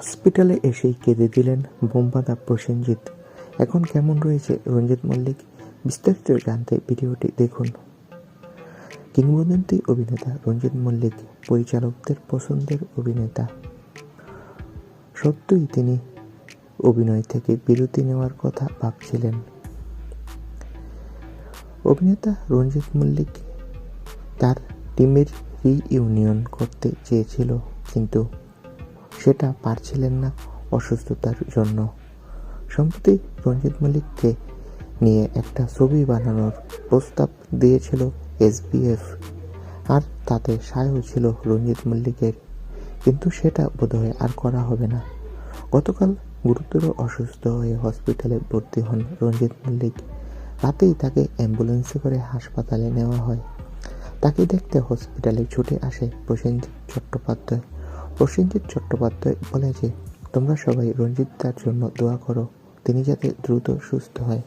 হসপিটালে এসেই কেঁদে দিলেন বোমবাঁধা প্রসেনজিৎ। এখন কেমন রয়েছে রঞ্জিত মল্লিক? বিস্তারিত জানতে ভিডিওটি দেখুন। কিংবদন্তি অভিনেতা রঞ্জিত মল্লিক, পরিচালকদের পছন্দের অভিনেতা। সত্যই তিনি অভিনয় থেকে বিরতি নেওয়ার কথা ভাবছিলেন। অভিনেতা রঞ্জিত মল্লিক তার টিমের রিইউনিয়ন করতে চেয়েছিল, কিন্তু সেটা পারছিলেন না অসুস্থতার জন্য। সম্প্রতি রঞ্জিত মল্লিককে নিয়ে একটা ছবি বানানোর প্রস্তাব দিয়েছিল এসবিএফ। আর তাতে সায়ও ছিল রঞ্জিত মল্লিকের কিন্তু সেটা বোধহয় আর করা হবে না। গতকাল গুরুতর অসুস্থ হয়ে হসপিটালে ভর্তি হন রঞ্জিত মল্লিক রাতেই তাকে অ্যাম্বুলেন্সে করে হাসপাতালে নেওয়া হয়। তাকে দেখতে হসপিটালে ছুটে আসে প্রসেনজিৎ চট্টোপাধ্যায়। প্রসেনজিৎ চট্টোপাধ্যায় বলে যে, তোমরা সবাই রঞ্জিত তার জন্য দোয়া করো। তিনি যাতে দ্রুত সুস্থ হয়।